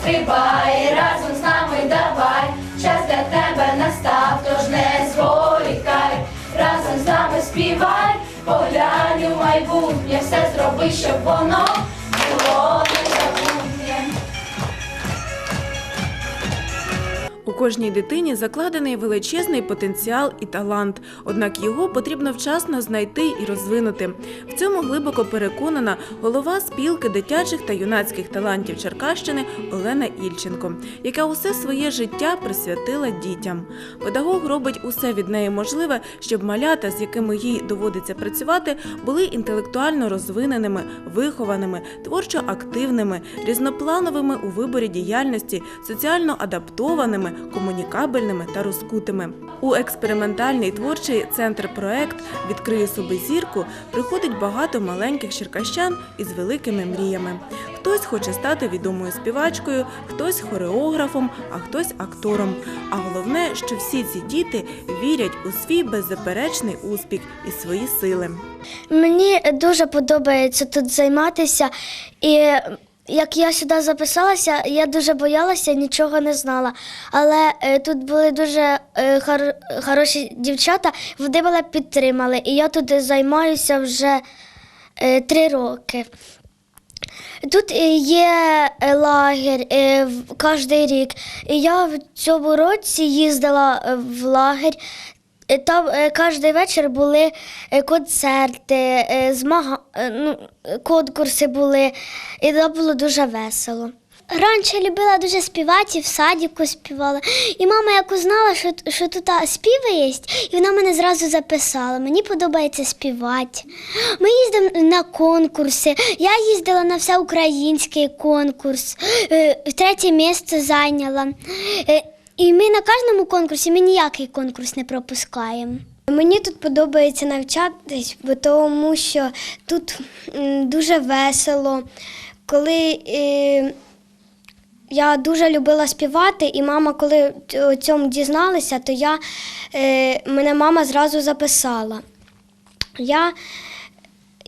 стрибай, разом з нами давай, час для тебе настав, тож не зволікай, разом з нами співай, поглянь у майбутнє, все зроби, щоб воно кожній дитині закладений величезний потенціал і талант, однак його потрібно вчасно знайти і розвинути. В цьому глибоко переконана голова спілки дитячих та юнацьких талантів Черкащини Олена Ільченко, яка усе своє життя присвятила дітям. Педагог робить усе від неї можливе, щоб малята, з якими їй доводиться працювати, були інтелектуально розвиненими, вихованими, творчо активними, різноплановими у виборі діяльності, соціально адаптованими, комунікабельними та розкутими. У експериментальний творчий центр проект Відкрию собі зірку приходить багато маленьких черкащан із великими мріями. Хтось хоче стати відомою співачкою, хтось хореографом, а хтось актором. А головне, що всі ці діти вірять у свій беззаперечний успіх і свої сили. Мені дуже подобається тут займатися. І як я сюди записалася, я дуже боялася, нічого не знала. Але е, тут були дуже е, хор- хороші дівчата, вони мене підтримали. І я тут займаюся вже е, три роки. Тут е, є е, лагерь е, кожен рік. І я в цьому році їздила е, в лагерь. Е, Там е, кожен вечір були е, концерти, змага... ну, конкурси були, і це було дуже весело. Раніше любила дуже співати, в садіку співала. І мама як узнала, що, що тут співи є, і вона мене зразу записала. Мені подобається співати. Ми їздимо на конкурси. Я їздила на всеукраїнський конкурс, третє місце зайняла. І ми на кожному конкурсі ми ніякий конкурс не пропускаємо. Мені тут подобається навчатись, бо тому що тут дуже весело. Коли е, я дуже любила співати, і мама, коли о цьому дізналася, то я, е, мене мама зразу записала. Я,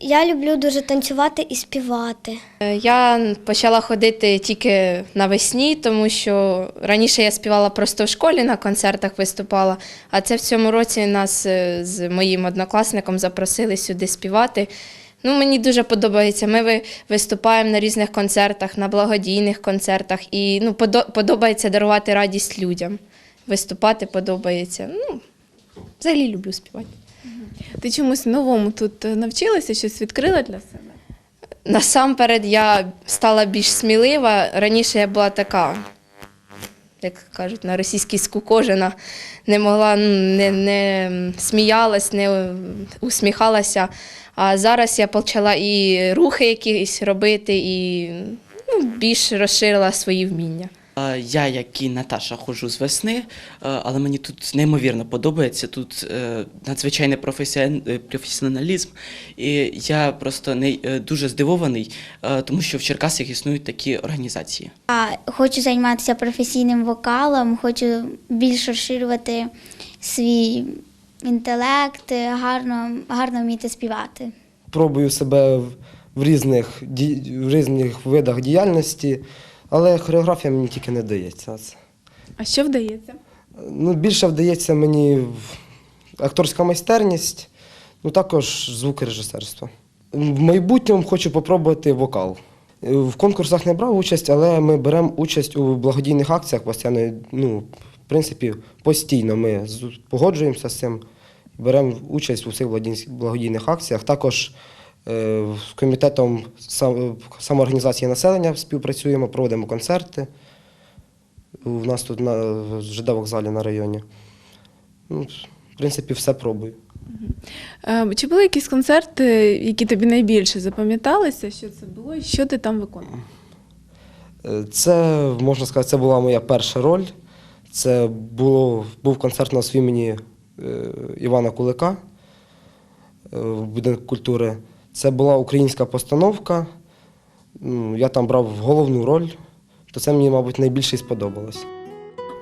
я люблю дуже танцювати і співати. Е, Я почала ходити тільки навесні, тому що раніше я співала просто в школі на концертах виступала, а це в цьому році нас е, з моїм однокласником запросили сюди співати. Ну, мені дуже подобається. Ми виступаємо на різних концертах, на благодійних концертах, і ну, подобається дарувати радість людям. Виступати подобається. Ну, взагалі люблю співати. Ти чомусь новому тут е, навчилася, щось відкрила для себе? Насамперед я стала більш смілива. Раніше я була така, як кажуть, на російській скукожена, не могла, не, не сміялась, не усміхалася. А зараз я почала і рухи якісь робити, і ну, більш розширила свої вміння. Я, як і Наташа, ходжу з весни, е, але мені тут неймовірно подобається. Тут е, надзвичайний е, професіоналізм. І я просто не, дуже здивований, тому що в Черкасах існують такі організації. Я хочу займатися професійним вокалом, хочу більш розширювати свій інтелект, гарно, гарно вміти співати. пробую себе в- в різних, ді- в різних видах діяльності, але хореографія мені тільки не дається. А що вдається? Ну, більше вдається мені акторська майстерність, ну також звукорежисерство. В майбутньому хочу спробувати вокал. В конкурсах не брав участь, але ми беремо участь у благодійних акціях постійно. Ну, в принципі, постійно ми погоджуємося з цим, беремо участь у цих благодійних- акціях. Також з комітетом самоорганізації населення співпрацюємо, проводимо концерти. У нас тут на ЖД вокзалі на районі. Ну, в принципі, все пробую. Е, Чи були якісь концерти, які тобі найбільше запам'яталися? Що це було і що ти там виконував? Е, Це, можна сказати, це була моя перша роль. Це було, був концерт на імені е, Івана Кулика. в будинку культури. Це була українська постановка. Я там брав головну роль, то це мені, мабуть, найбільше сподобалось.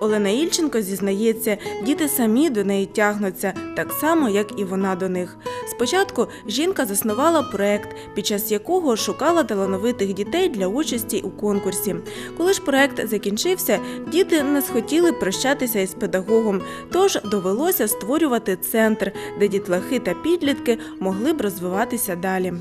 Олена Ільченко зізнається, діти самі до неї тягнуться, так само, як і вона до них. Спочатку жінка заснувала проект, під час якого шукала талановитих дітей для участі у конкурсі. Коли ж проект закінчився, діти не схотіли прощатися із педагогом, тож довелося створювати центр, де дітлахи та підлітки могли б розвиватися далі.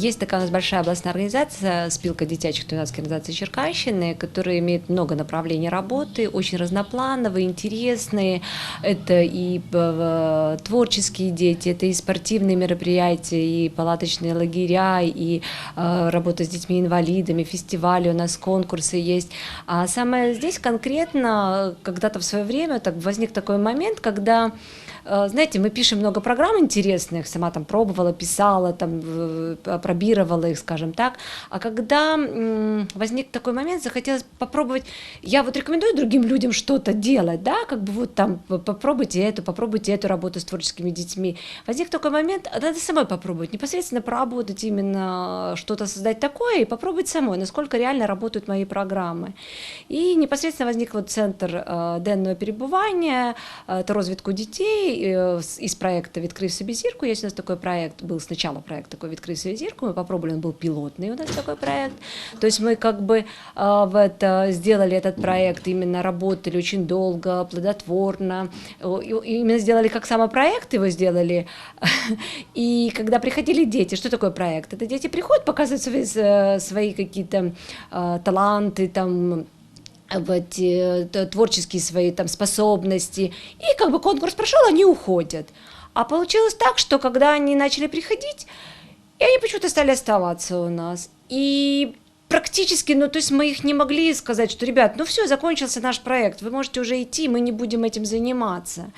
Есть такая у нас большая областная организация «Спилка детячих юнацких организаций Черкащины», которая имеет много направлений работы, очень разноплановые, интересные. Это и э, творческие дети, это и спортивные мероприятия, и палаточные лагеря, и э, работа с детьми-инвалидами, фестивали у нас, конкурсы есть. А самое здесь конкретно, когда-то в свое время так, возник такой момент, когда Э, знаете, мы пишем много программ интересных, сама там пробовала, писала, там э, пробировала их, скажем так. А когда возник такой момент, захотелось попробовать, я вот рекомендую другим людям что-то делать, да, как бы вот там попробуйте эту, попробуйте эту работу с творческими детьми. Возник такой момент, а надо самой попробовать, непосредственно поработать именно что-то создать такое и попробовать самой, насколько реально работают мои программы. И непосредственно возник вот центр э, денного перебывания, э, это розвитку детей э, с- из проекта «Відкрив собі зірку». Есть у нас такой проект, был сначала проект такой «Відкрив собі зірку», мы попробовали, он был пилотный у нас такой проект. То есть мы как бы э, в это, сделали этот проект, именно работали очень долго, плодотворно, О, и- и именно сделали как самопроект его сделали. И когда приходили дети, что такое проект? Это дети приходят, показывают свои, э, свои какие-то э, таланты, там, вот, э, т- творческие свои там способности. И как бы конкурс прошел, они уходят. А получилось так, что когда они начали приходить, и они почему-то стали оставаться у нас. И практически, ну, то есть мы их не могли сказать, что, ребят, ну все, закончился наш проект, вы можете уже идти, мы не будем этим заниматься.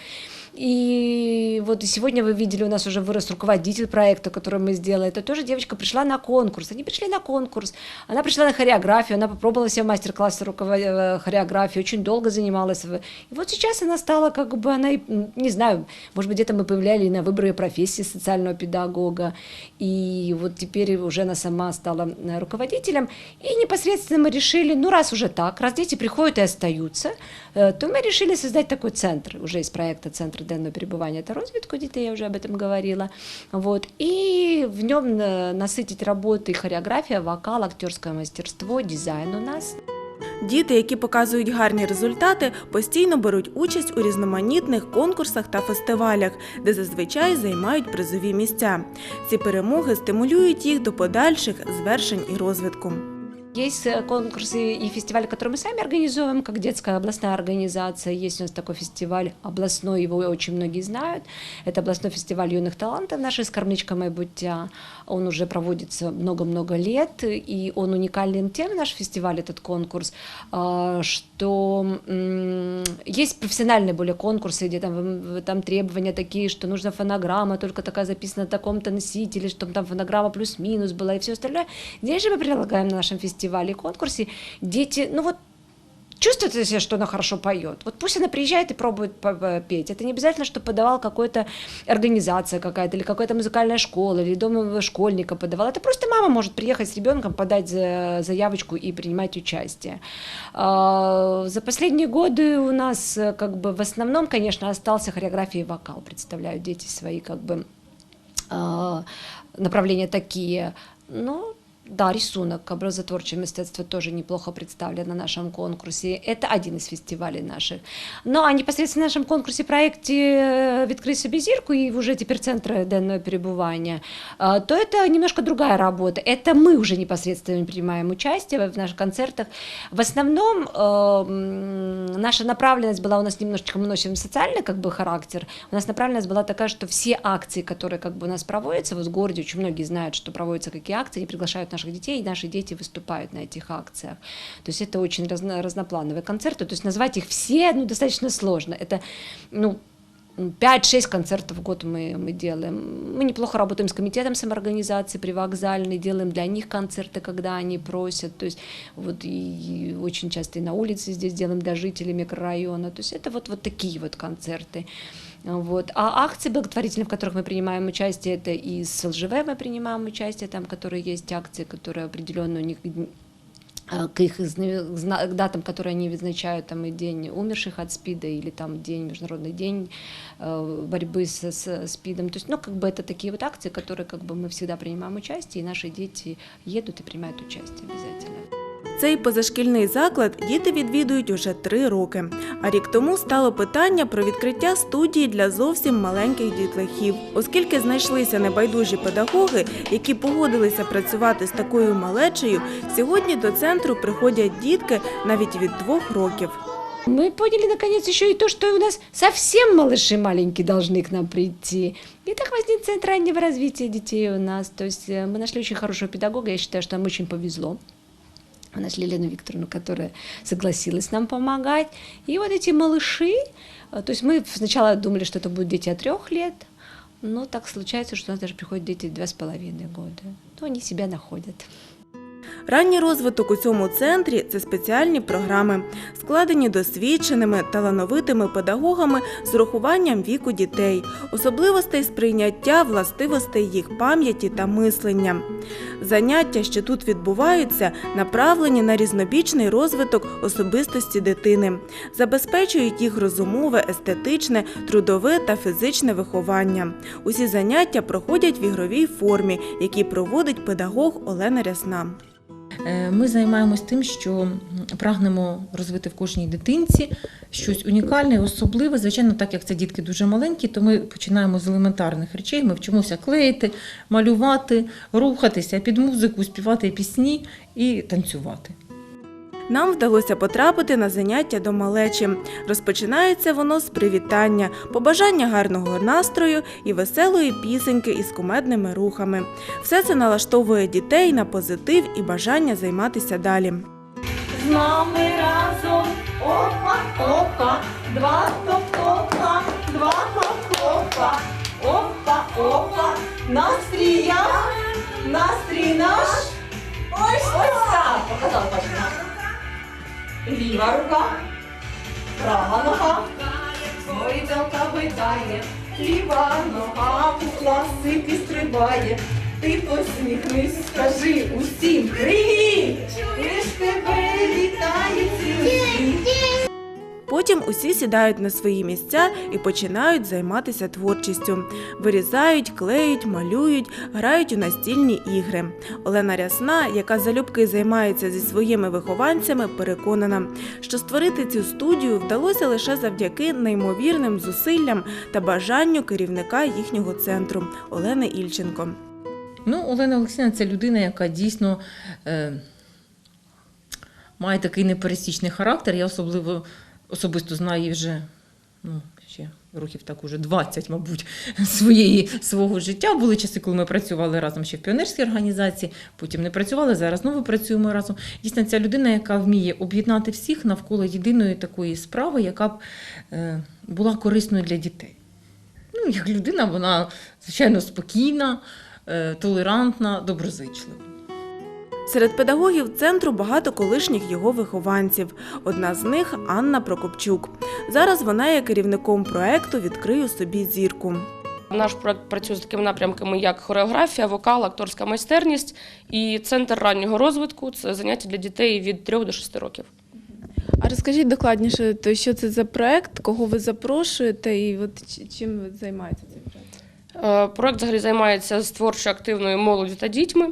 И вот сегодня вы видели, у нас уже вырос руководитель проекта, который мы сделали. Это тоже девочка пришла на конкурс. Они пришли на конкурс. Она пришла на хореографию, она попробовала мастер-классе руковод... э, хореографии, очень долго занималась. И вот сейчас она стала как бы, она, не знаю, может быть, где-то мы появляли на выборе профессии социального педагога. И вот теперь уже она сама стала э, руководителем. И непосредственно мы решили, ну раз уже так, раз дети приходят и остаются, э, то мы решили создать такой центр уже из проекта «Центр денного перебывания». Это розвитку детей, я уже об этом говорила. Вот. И в нем э, насытить работы хореография, вокал, актерское мастерство, дизайн у нас. Діти, які показують гарні результати, постійно беруть участь у різноманітних конкурсах та фестивалях, де зазвичай займають призові місця. Ці перемоги стимулюють їх до подальших звершень і розвитку. Есть э, конкурсы и фестивали, которые мы сами организовываем, как детская областная организация. Есть у нас такой фестиваль областной, его очень многие знают. Это областной фестиваль юных талантов нашей «Скормничка майбуття». Он уже проводится много-много лет, и он уникален тем, наш фестиваль, этот конкурс, а, что м, есть профессиональные более конкурсы, где там, м, там требования такие, что нужна фонограмма, только такая записана на таком-то носителе, чтобы там фонограмма плюс-минус была и все остальное. Здесь же мы предлагаем на нашем фестивале и конкурсе дети, ну вот чувствует себя, что она хорошо поет. Вот пусть она приезжает и пробует петь. Это не обязательно, что подавал какая-то организация какая-то, или какая-то музыкальная школа, или дом школьника подавал. Это просто мама может приехать с ребенком, подать за- заявочку и принимать участие. А, За последние годы у нас э, как бы в основном, конечно, остался хореография и вокал. Представляют дети свои как бы а, направления такие. Ну, да, рисунок, образотворчее мистецтво тоже неплохо представлено на нашем конкурсе. Это один из фестивалей наших. Ну, а непосредственно в нашем конкурсе проекте э, «Відкрий собі зірку» и уже теперь Центр денного перебывания, а, то это немножко другая работа. Это мы уже непосредственно принимаем участие в наших концертах. В основном э, м, наша направленность была у нас немножечко, мы носим социальный как бы характер. У нас направленность была такая, что все акции, которые как бы у нас проводятся, вот в городе очень многие знают, что проводятся какие акции, они приглашают наших детей, и наши дети выступают на этих акциях. То есть это очень разно, разноплановые концерты, то есть назвать их все ну, достаточно сложно. Это, ну, 5-6 концертов в год мы, мы делаем. Мы неплохо работаем с комитетом самоорганизации привокзальной, делаем для них концерты, когда они просят. То есть вот и, очень часто и на улице здесь делаем для жителей микрорайона. То есть это вот, вот такие вот концерты. Вот. А акции благотворительные, в которых мы принимаем участие, это и с ЛЖВ мы принимаем участие, там, которые есть акции, которые определенно у них а, к их изна- зна- к датам, которые они відзначають, там и день умерших от СПИДа или там день, международный день э, борьбы с, с СПИДом. То есть, ну, как бы это такие вот акции, которые как бы мы всегда принимаем участие, и наши дети едут и принимают участие обязательно. Цей позашкільний заклад діти відвідують уже три роки. А рік тому стало питання про відкриття студії для зовсім маленьких дітлахів, оскільки знайшлися небайдужі педагоги, які погодилися працювати з такою малечею. Сьогодні до центру приходять дітки навіть від двох років. Мы поняли наконец еще и то, что у нас совсем малыши маленькие должны к нам прийти. И так возник центр раннего развития детей у нас. То есть э, мы нашли очень хорошего педагога, я считаю, что нам очень повезло. Мы нашли Лену Викторовну, которая согласилась нам помогать. И вот эти малыши, э, то есть мы сначала думали, что это будут дети от трех лет, но так случается, что у нас даже приходят дети два с половиной года. Но они себя находят. Ранній розвиток у цьому центрі це спеціальні програми, складені досвідченими, талановитими педагогами з урахуванням віку дітей, особливостей сприйняття, властивостей їх пам'яті та мислення. Заняття, що тут відбуваються, направлені на різнобічний розвиток особистості дитини, забезпечують їх розумове, естетичне, трудове та фізичне виховання. Усі заняття проходять в ігровій формі, які проводить педагог Олена Рясна. Е, Ми займаємось тим, що прагнемо розвити в кожній дитинці щось унікальне, особливе. Звичайно, так як це дітки дуже маленькі, то ми починаємо з елементарних речей. Ми вчимося клеїти, малювати, рухатися під музику, співати пісні і танцювати. Нам вдалося потрапити на заняття до малечі. Розпочинається воно з привітання, побажання гарного настрою і веселої пісеньки із кумедними рухами. Все це налаштовує дітей на позитив і бажання займатися далі. З нами разом опа, опа, два топ-топа, два топ-топа, опа, опа, настрій я, настрій наш. Ось так. Показала бачимо. Ліва рука, права нога, гойдалка видає, ліва нога у класики стрибає. Ти посміхнись, скажи усім привіт! Лиш тебе вітає цілий світ. Потім усі сідають на свої місця і починають займатися творчістю. Вирізають, клеють, малюють, грають у настільні ігри. Олена Рясна, яка залюбки займається зі своїми вихованцями, переконана, що створити цю студію вдалося лише завдяки неймовірним зусиллям та бажанню керівника їхнього центру Олени Ільченко. Ну, Олена Олексійовна це людина, яка дійсно е, має такий непересічний характер. Я особливо особисто знаю вже ну, ще років так уже 20, мабуть, своєї, свого життя. Були часи, коли ми працювали разом ще в піонерській організації, потім не працювали, зараз знову працюємо разом. Дійсно, ця людина, яка вміє об'єднати всіх навколо єдиної такої справи, яка б е, була корисною для дітей. Ну, як людина, вона, звичайно, спокійна, е, толерантна, доброзичлива. Серед педагогів центру багато колишніх його вихованців. Одна з них Анна Прокопчук. Зараз вона є керівником проекту Відкрию собі зірку. Наш проект працює з такими напрямками, як хореографія, вокал, акторська майстерність і центр раннього розвитку це заняття для дітей від 3 до 6 років. А розкажіть докладніше, то що це за проект, кого ви запрошуєте, і от чим ви займаєтеся цей проект? Е, Проект взагалі займається з творчо активною молоддю та дітьми.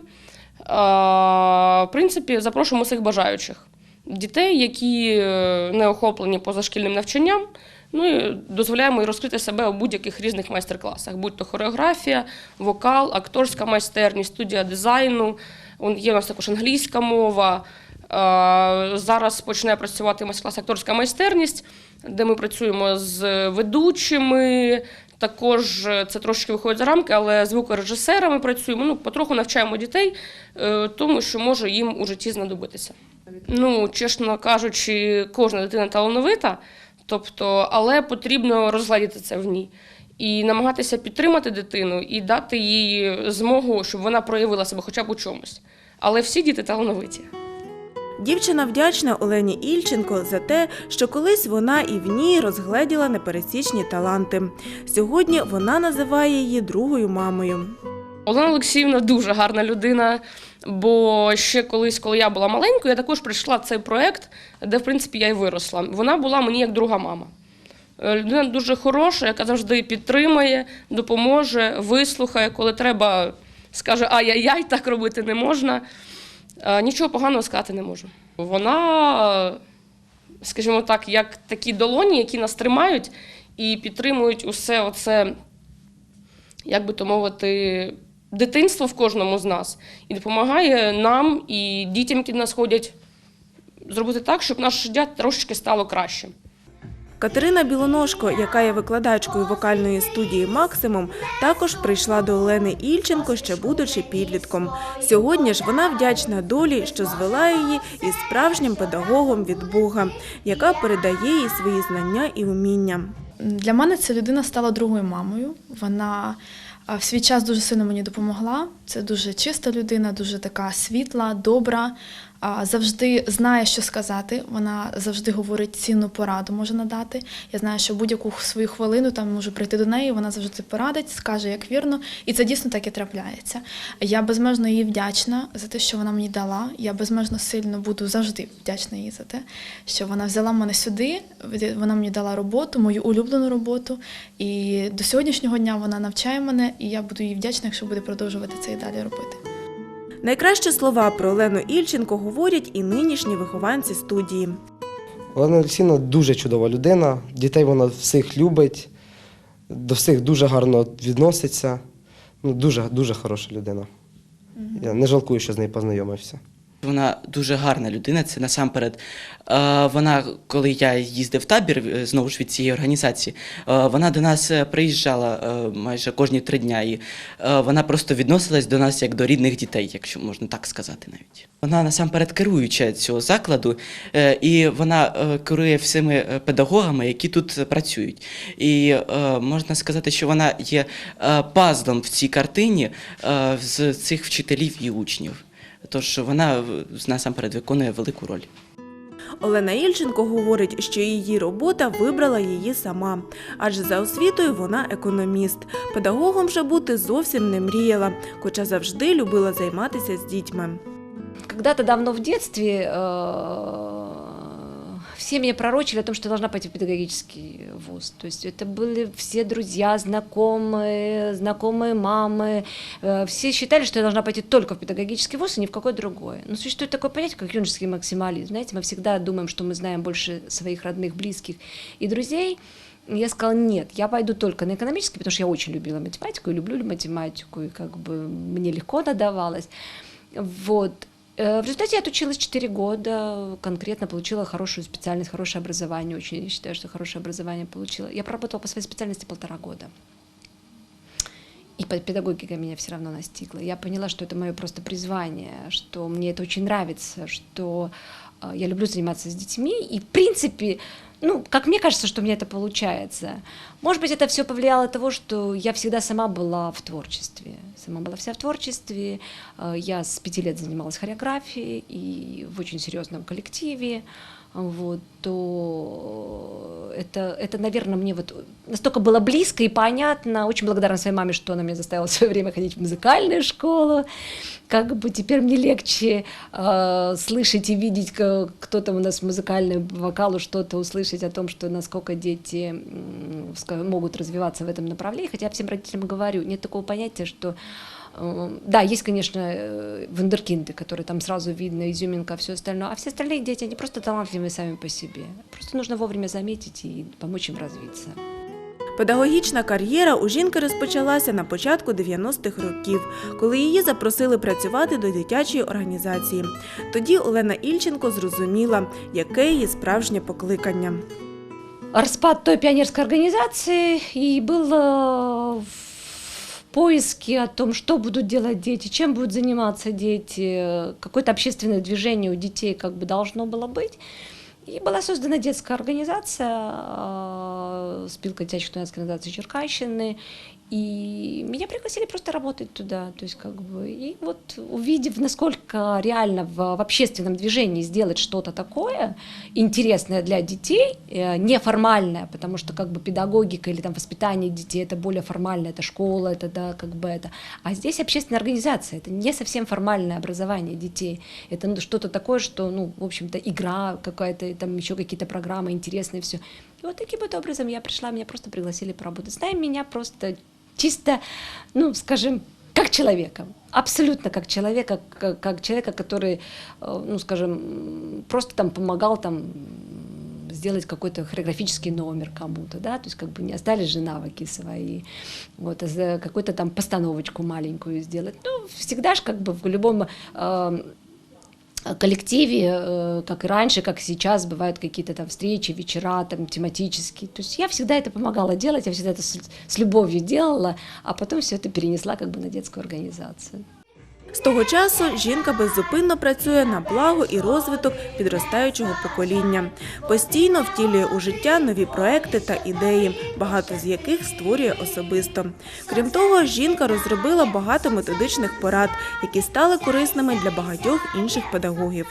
Е, В принципі, запрошуємо всіх бажаючих дітей, які е, не охоплені позашкільним навчанням. Ну і дозволяємо їй розкрити себе у будь-яких різних майстер-класах, будь то хореографія, вокал, акторська майстерність, студія дизайну. Є у нас також англійська мова. Е, Зараз почне працювати майстер-клас акторська майстерність, де ми працюємо з ведучими. Також е, це трошки виходить за рамки, але звукорежисерами працюємо. Ну, потроху навчаємо дітей е, тому, що може їм у житті знадобитися. Ну, чесно кажучи, кожна дитина талановита, Тобто, але потрібно розглядіти це в ній і намагатися підтримати дитину і дати їй змогу, щоб вона проявила себе хоча б у чомусь. Але всі діти талановиті. Дівчина вдячна Олені Ільченко за те, що колись вона і в ній розгледіла непересічні таланти. Сьогодні вона називає її другою мамою. Олена Олексіївна дуже гарна людина, бо ще колись, коли я була маленькою, я також прийшла цей проект, де, в принципі, я й виросла. Вона була мені як друга мама. Е, Людина дуже хороша, яка завжди підтримує, допоможе, вислухає, коли треба, скаже ай-яй-яй, так робити не можна. Е, Нічого поганого сказати не можу. Вона, е, скажімо так, як такі долоні, які нас тримають і підтримують усе оце як би то мовити, дитинство в кожному з нас і допомагає нам і дітям, які до нас ходять, зробити так, щоб наше життя трошечки стало кращим. Катерина Білоножко, яка є викладачкою вокальної студії Максимум, також прийшла до Олени Ільченко, ще будучи підлітком. Сьогодні ж вона вдячна долі, що звела її із справжнім педагогом від Бога, яка передає їй свої знання і уміння. Для мене ця людина стала другою мамою. Вона в свій час дуже сильно мені допомогла. Це дуже чиста людина, дуже така світла, добра, завжди знає, що сказати. Вона завжди говорить цінну пораду, може надати. Я знаю, що будь-яку свою хвилину там можу прийти до неї, вона завжди порадить, скаже, як вірно, і це дійсно так і трапляється. Я безмежно їй вдячна за те, що вона мені дала. Я безмежно сильно буду завжди вдячна їй за те, що вона взяла мене сюди. Вона мені дала роботу, мою улюблену роботу. І до сьогоднішнього дня вона навчає мене, і я буду їй вдячна, якщо буде продовжувати це і далі робити. Найкращі слова про Олену Ільченко говорять і нинішні вихованці студії. Олена Олексійовна дуже чудова людина. Дітей вона всіх любить, до всіх дуже гарно відноситься. Ну, дуже, дуже хороша людина. Я не жалкую, що з нею познайомився. Вона дуже гарна людина. Це насамперед. е, Вона, коли я їздив в табір е, знову ж від цієї організації, е, вона до нас приїжджала майже кожні три дня. І вона просто відносилась до нас як до рідних дітей, якщо можна так сказати навіть. Вона насамперед керуюча цього закладу, і вона керує всіми педагогами, які тут працюють. І можна сказати, що вона є пазлом в цій картині з цих вчителів і учнів. Тож вона насамперед виконує велику роль. Олена Ільченко говорить, що її робота вибрала її сама, адже за освітою вона економіст. Педагогом же бути зовсім не мріяла, хоча завжди любила займатися з дітьми. Когда-то давно в детстве э, все мне пророчили о том, что я должна пойти в педагогический вуз. То есть это были все друзья, знакомые, знакомые мамы. Э, Все считали, что я должна пойти только в педагогический вуз и ни в какой другой. Но существует такое понятие, как юношеский максимализм. Знаете, мы всегда думаем, что мы знаем больше своих родных, близких и друзей. Я сказала, нет, я пойду только на экономический, потому что я очень любила математику и люблю математику, и как бы мне легко она давалась. Вот. Э, В результате я отучилась 4 года, конкретно получила хорошую специальность, хорошее образование, очень считаю, что хорошее образование получила. Я проработала по своей специальности полтора года. И по- педагогика меня все равно настигла. Я поняла, что это мое просто призвание, что мне это очень нравится, что э, я люблю заниматься с детьми. И, в принципе, ну, как мне кажется, что у меня это получается. Может быть, это все повлияло от того, что я всегда сама была в творчестве. Сама была вся в творчестве. Э, Я с пяти лет занималась хореографией и в очень серьезном коллективе. Вот, то это, это, наверное, мне вот настолько было близко и понятно. Очень благодарна своей маме, что она меня заставила в свое время ходить в музыкальную школу. Как бы теперь мне легче э, слышать и видеть, ка- кто там у нас в музыкальном вокалу, что-то услышать о том, что насколько дети м, ска- могут развиваться в этом направлении. Хотя я всем родителям говорю, нет такого понятия, что э, да, есть, конечно, э, вундеркинды, которые там сразу видно, изюминка, все остальное, а все остальные дети, они просто талантливые сами по себе. Просто нужно вовремя заметить и помочь им развиться. Педагогічна кар'єра у жінки розпочалася на початку 90-х років, коли її запросили працювати до дитячої організації. Тоді Олена Ільченко зрозуміла, яке її справжнє покликання. распад той пионерской организации и было в поиске о том, что будут делать дети, чем будут заниматься дети, какое-то общественное движение у детей как бы должно было быть. И была создана детская организация э, «Спилка дитячих студентской организации Черкащины», и меня пригласили просто работать туда, то есть как бы, и вот увидев, насколько реально в, в общественном движении сделать что-то такое интересное для детей, э, неформальное, потому что как бы педагогика или там воспитание детей это более формально, это школа, это да, как бы это, а здесь общественная организация, это не совсем формальное образование детей, это ну, что-то такое, что, ну, в общем-то, игра какая-то, там еще какие-то программы интересные, все. И вот таким вот образом я пришла, меня просто пригласили поработать. Нами, меня просто чисто, ну, скажем, как человека, абсолютно как человека, как, как человека, который, э, ну, скажем, м, просто там помогал там м, сделать какой-то хореографический номер кому-то, да, то есть как бы не остались же навыки свои, вот, а за какую-то там постановочку маленькую сделать. Ну, всегда же как бы в любом э, коллективе, э, как и раньше, как и сейчас, бывают какие-то там встречи, вечера там тематические. То есть я всегда это помогала делать, я всегда это с, с любовью делала, а потом все это перенесла как бы на детскую организацию. З того часу жінка беззупинно працює на благо і розвиток підростаючого покоління. Постійно втілює у життя нові проекти та ідеї, багато з яких створює особисто. Крім того, жінка розробила багато методичних порад, які стали корисними для багатьох інших педагогів.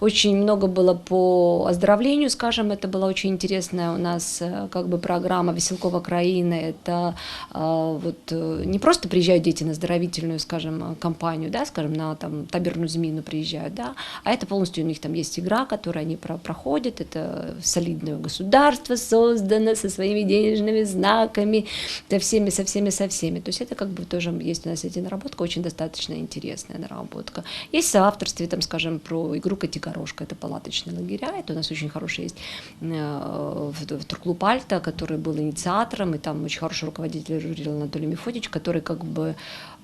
Очень много было по оздоровлению, скажем, это была очень интересная у нас э, как бы программа «Веселкова Краина». Это э, вот э, не просто приезжают дети на оздоровительную, скажем, э, компанию, да, скажем, на там таберную змеину приезжают, да, а это полностью у них там есть игра, которую они про- проходят, это солидное государство создано со своими денежными знаками, со всеми, со всеми, со всеми. То есть это как бы тоже есть у нас эти наработка, очень достаточно интересная наработка. Есть соавторстве, там, скажем, про игру «Котикорошка», это палаточные лагеря, это у нас очень хороший есть э, в- Турклуб Альта, который был инициатором, и там очень хороший руководитель Журил Анатолий Мефодич, который как бы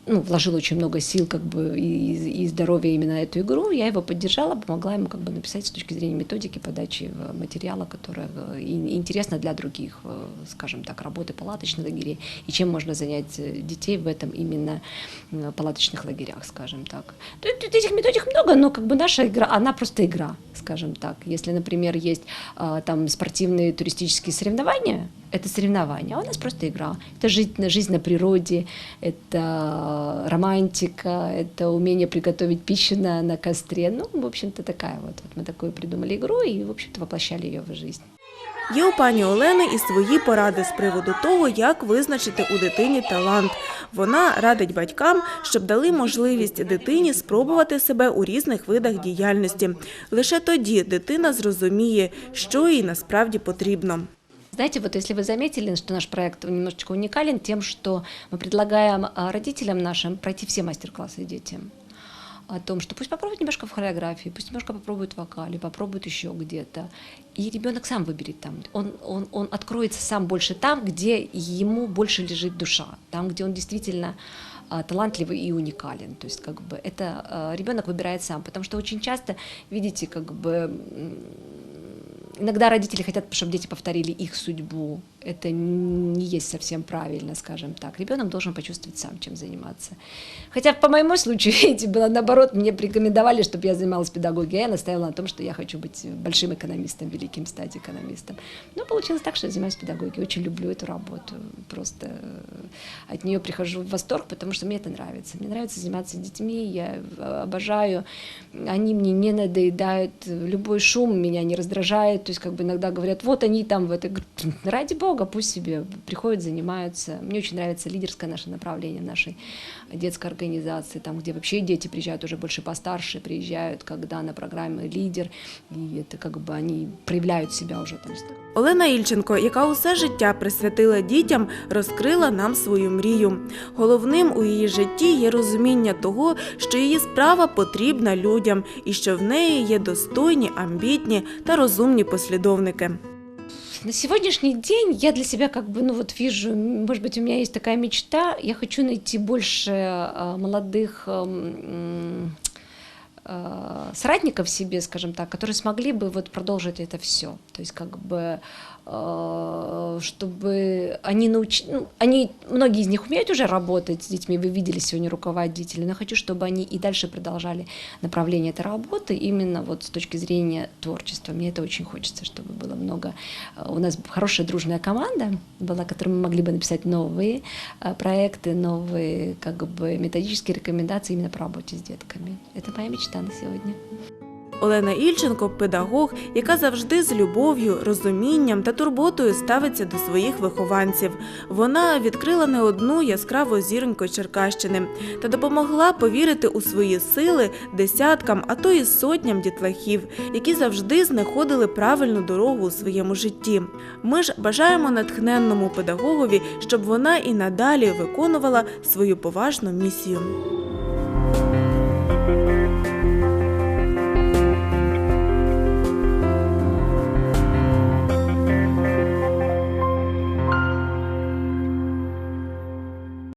ну, вложил очень много сил как бы и, и здоровья именно эту игру. Я его поддержала, помогла ему как бы написать с точки зрения методики подачи э, материала, которое э, и- интересно для других, э, скажем так, работы палаточных лагерей, и чем можно занять детей в этом именно палаточных лагерях, скажем так. Этих методик много, но как бы наша игра, она просто игра, скажем так. Если, например, есть там спортивные туристические соревнования, это соревнования, а у нас просто игра. Это жизнь, жизнь на природе, это романтика, это умение приготовить пищу на, на костре. Ну, в общем-то, такая вот. Вот мы такую придумали игру и, в общем-то, воплощали ее в жизнь. Є у пані Олени і свої поради з приводу того, як визначити у дитині талант. Вона радить батькам, щоб дали можливість дитині спробувати себе у різних видах діяльності. Лише тоді дитина зрозуміє, що їй насправді потрібно. Знаете, вот если вы заметили, что наш проект немножечко уникален тем, что мы предлагаем а, родителям нашим пройти все мастер-классы детям о том, что пусть попробуют немножко в хореографии, пусть немножко попробуют в вокале, попробуют еще где-то. И ребенок сам выберет там. Он, он, он откроется сам больше там, где ему больше лежит душа, там, где он действительно а, талантливый и уникален. То есть как бы это ребенок выбирает сам, потому что очень часто, видите, как бы иногда родители хотят, чтобы дети повторили их судьбу. Это не есть совсем правильно, скажем так. Ребенок должен почувствовать сам, чем заниматься. Хотя по моему случаю, видите, было наоборот, мне порекомендовали, чтобы я занималась педагогией, а я настояла на том, что я хочу быть большим экономистом, великим стать экономистом. Но получилось так, что я занимаюсь педагогией, очень люблю эту работу, просто э, от нее прихожу в восторг, потому что мне это нравится. Мне нравится заниматься детьми, я обожаю, они мне не надоедают, любой шум меня не раздражает, то есть как бы иногда говорят, вот они там в этой ради бога, пусть себе приходят, занимаются. Мне очень нравится лидерское наше направление нашей детской организации, там, где вообще дети приезжают уже больше постарше, приезжают, когда на программе лидер, и это как бы они проявляют себя уже там. Олена Ільченко, яка усе життя присвятила дітям, розкрила нам свою мрію. Головним у її житті є розуміння того, що її справа потрібна людям і що в неї є достойні, амбітні та розумні послідовники. На сегодняшний день я для себя как бы, ну вот вижу, может быть, у меня есть такая мечта, я хочу найти больше э, молодых эм, э, соратников себе, скажем так, которые смогли бы вот продолжить это все. То есть как бы э, чтобы они научились, ну, они, многие из них умеют уже работать с детьми, вы видели сегодня руководителей, но хочу, чтобы они и дальше продолжали направление этой работы именно вот с точки зрения творчества. Мне это очень хочется, чтобы было много. э, У нас хорошая дружная команда была, которой мы могли бы написать новые э, проекты, новые как бы методические рекомендации именно по работе с детками. Это моя мечта на сегодня. Олена Ільченко педагог, яка завжди з любов'ю, розумінням та турботою ставиться до своїх вихованців. Вона відкрила не одну яскраву зіроньку Черкащини та допомогла повірити у свої сили десяткам, а то й сотням дітлахів, які завжди знаходили правильну дорогу у своєму житті. Ми ж бажаємо натхненному педагогові, щоб вона і надалі виконувала свою поважну місію.